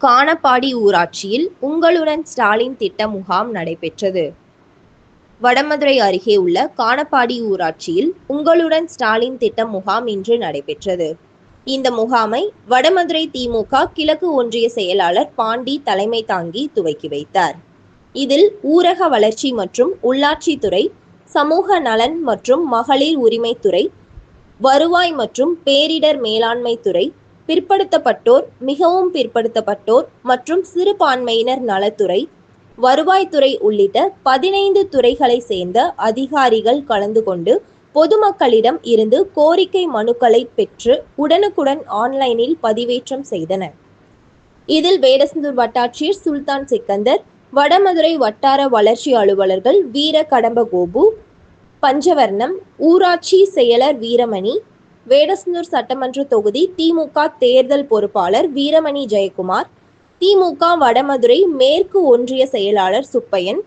கானப்பாடி ஊராட்சியில் உங்களுடன் ஸ்டாலின் திட்ட முகாம் நடைபெற்றது. வடமதுரை அருகே உள்ள கானப்பாடி ஊராட்சியில் உங்களுடன் ஸ்டாலின் திட்ட முகாம் இன்று நடைபெற்றது. இந்த முகாமை வடமதுரை திமுக கிழக்கு ஒன்றிய செயலாளர் பாண்டி தலைமை தாங்கி துவக்கி வைத்தார். இதில் ஊரக வளர்ச்சி மற்றும் உள்ளாட்சித்துறை சமூக நலன் மற்றும் மகளிர் உரிமைத்துறை வருவாய் மற்றும் பேரிடர் மேலாண்மை துறை பிற்படுத்தப்பட்டோர் மிகவும் பிற்படுத்தப்பட்டோர் மற்றும் சிறுபான்மையினர் நலத்துறை வருவாய்த்துறை உள்ளிட்ட பதினைந்து துறைகளை சேர்ந்த அதிகாரிகள் கலந்து கொண்டு பொதுமக்களிடம் இருந்து கோரிக்கை மனுக்களை பெற்று உடனுக்குடன் ஆன்லைனில் பதிவேற்றம் செய்தனர். இதில் வேடசந்தூர் வட்டாட்சியர் சுல்தான் சிக்கந்தர் வடமதுரை வட்டார வளர்ச்சி அலுவலர்கள் வீர கடம்ப கோபு பஞ்சவர்ணம் ஊராட்சி செயலர் வீரமணி வேடசந்தூர் சட்டமன்ற தொகுதி திமுக தேர்தல் பொறுப்பாளர் வீரமணி ஜெயக்குமார் திமுக வடமதுரை மேற்கு ஒன்றிய செயலாளர் சுப்பையன்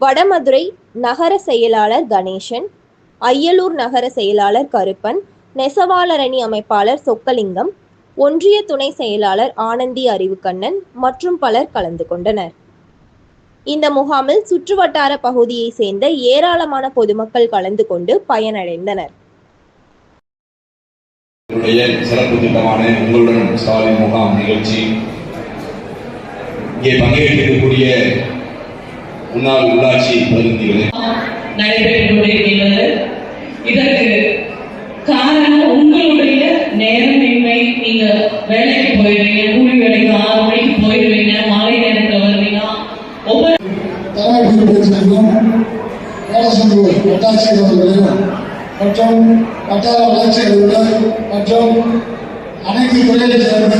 வடமதுரை நகர செயலாளர் கணேசன் அய்யலூர் நகர செயலாளர் கருப்பன் நெசவாளரணி அமைப்பாளர் சொக்கலிங்கம் ஒன்றிய துணை செயலாளர் ஆனந்தி அறிவுக்கண்ணன் மற்றும் பலர் கலந்து கொண்டனர். இந்த முகாமில் சுற்றுவட்டார பகுதியை சேர்ந்த ஏராளமான பொதுமக்கள் கலந்து கொண்டு பயனடைந்தனர். சிறப்பு திட்டமான உங்களுடன் ஸ்டாலின் முகாம் நிகழ்ச்சி. இங்கே பங்கேற்றிருக்கக்கூடிய முன்னாள் உள்ளாட்சி பிரதிநிதிகளே. நடைபெற்றுக் இதற்கு காரணம் உங்களுடைய நேரமின்மை. நீங்க வேலைக்கு போயிடுவீங்க கூலி வேலைக்கு ஆறு மணிக்கு போயிடுவீங்க மாலை நேரத்தில் வருவீங்க. ஒவ்வொரு பேச்சிற்கும் வேடசந்தூர் வட்டாட்சியர் மற்றும் வட்டார வளர்ச்சி அலுவலர் மற்றும் அனைத்து துறையை சேர்ந்த